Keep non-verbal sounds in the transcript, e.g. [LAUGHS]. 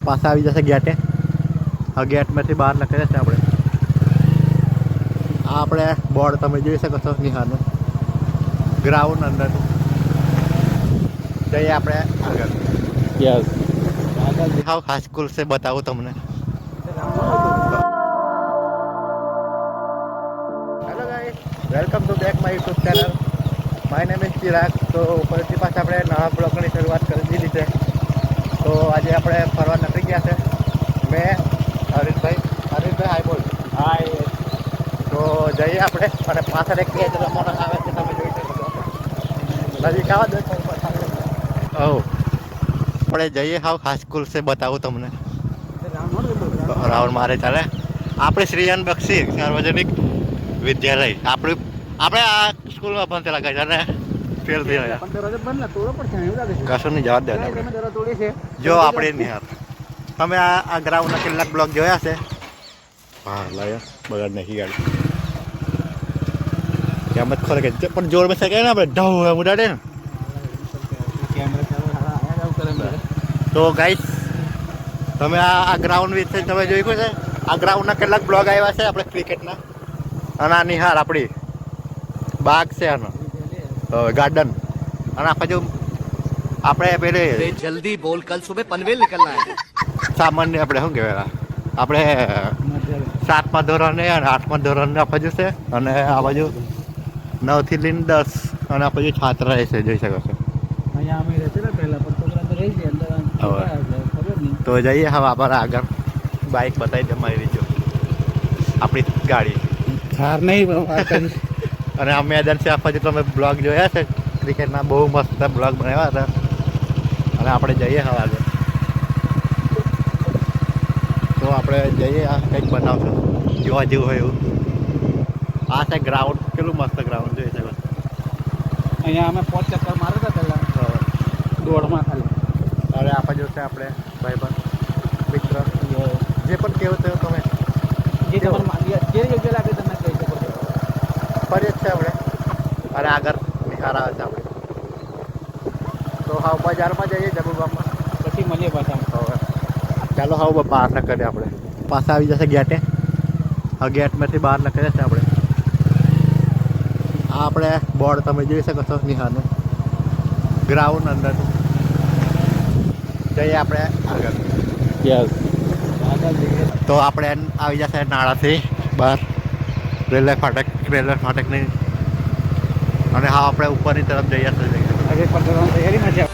પાછા આવી જશે ગેટે આ ગેટમાંથી બહાર નીકળે છે આપણે આ આપણે બોર્ડ તમે જોઈ શકો છો નિહાનું ગ્રાઉન્ડ અંદરનું જઈએ આપણે આગળ યસ હાઉ હાઈ સ્કૂલ છે બતાવું તમને hello guys welcome to back my YouTube channel my name is Chirag તો ફરીથી પાછા આપણે નવા બ્લોગની શરૂઆત કરી દીધી છે. તો આજે આપણે ફરવા નીકળી ગયા છે મેં હરીશભાઈ હરીશભાઈ હાઈ બોલ હાય તો જઈએ આપણે અને પાછળ એક કેજ રમવાનો આવે છે તમે જોઈ શકો છો. નજીક આવા દો ઓ આપણે જઈએ હાવ હાઈ સ્કૂલ છે બતાવું તમને. રાઉન્ડ મારે ચાલે. આપણે શ્રીયાન બક્ષી સાર્વજનિક વિદ્યાલય. આપણે આપણે આ સ્કૂલમાં ભણતેલા ગયા ને? ફેલ થઈ રહ્યા કશું નહીં જવાબ દે આપણે જો આપણે નિહાર તમે આ આ ગ્રાઉન્ડના કેટલાક બ્લોક જોયા છે હા લાયા. બગાડ નાખી ગાડી. કેમત ખોરે કે પણ જોર બેસે કે ને આપણે ઢવ ઉડાડે તો ગાઈસ તમે આ આ ગ્રાઉન્ડ વિશે તમે જોયું છે આ ગ્રાઉન્ડના કેટલાક બ્લોગ આવ્યા છે આપણે ક્રિકેટના અને આ નિહાર આપણી બાગ છે આનો ગાર્ડન અને આ બાજુ આપણે પેલે જલ્દી બોલ કલ સુબહ પનવેલ નીકળના સામાન્ય આપણે શું કહેવાય આપણે સાતમા ધોરણે અને આઠમા ધોરણને આ બાજુ છે અને આ બાજુ નવથી લઈને દસ. અને આ પછી છાત્ર રહે છે જોઈ શકો છો. તો જઈએ હવે આપણે આગળ. બાઇક બતાવી દે મારી રીજો આપણી ગાડી. થાર નહીં [LAUGHS] અને આ મેદાન છે આ બાજુ તમે બ્લોગ જોયા છે? ક્રિકેટના બહુ મસ્ત બ્લોગ બનાવ્યા હતા. અને આપણે જઈએ હવે આગળ. તો આપણે જઈએ આ કંઈક બનાવશું. જોવા જેવું હોય એવું. આ છે ગ્રાઉન્ડ કેટલું મસ્ત ગ્રાઉન્ડ જોઈ શકો અહીંયા અમે પાંચ ચક્કર માર્યા હતા પહેલાં. દોડમાં ખાલી. અને આ જોશે છે આપણે ભાઈબંધ મિત્ર. જે પણ કેવું થયું તમે જે યોગ્ય લાગે તમે કહી શકો છો. ફરી જ છે આપણે. અને આગળ નિહાર આવે છે આપણે. તો હા બજારમાં જઈએ જબુગામમાં. પછી મળીએ પાછા. હવે. ચાલો હવે બહાર નીકળીએ આપણે. પાછા આવી જશે ગેટે. આ ગેટમાંથી બહાર નીકળ્યા છે આપણે. આ આપણે બોર્ડ તમે જોઈ શકો છો નિહાનું ગ્રાઉન્ડ અંદરનું જઈએ આપણે આગળ. યસ તો આપણે આવી જશે નાળાથી બહાર. રેલવે ફાટક રેલવે ફાટકની. અને હા આપણે ઉપરની તરફ જઈએ. છીએ તૈયારીમાં છે.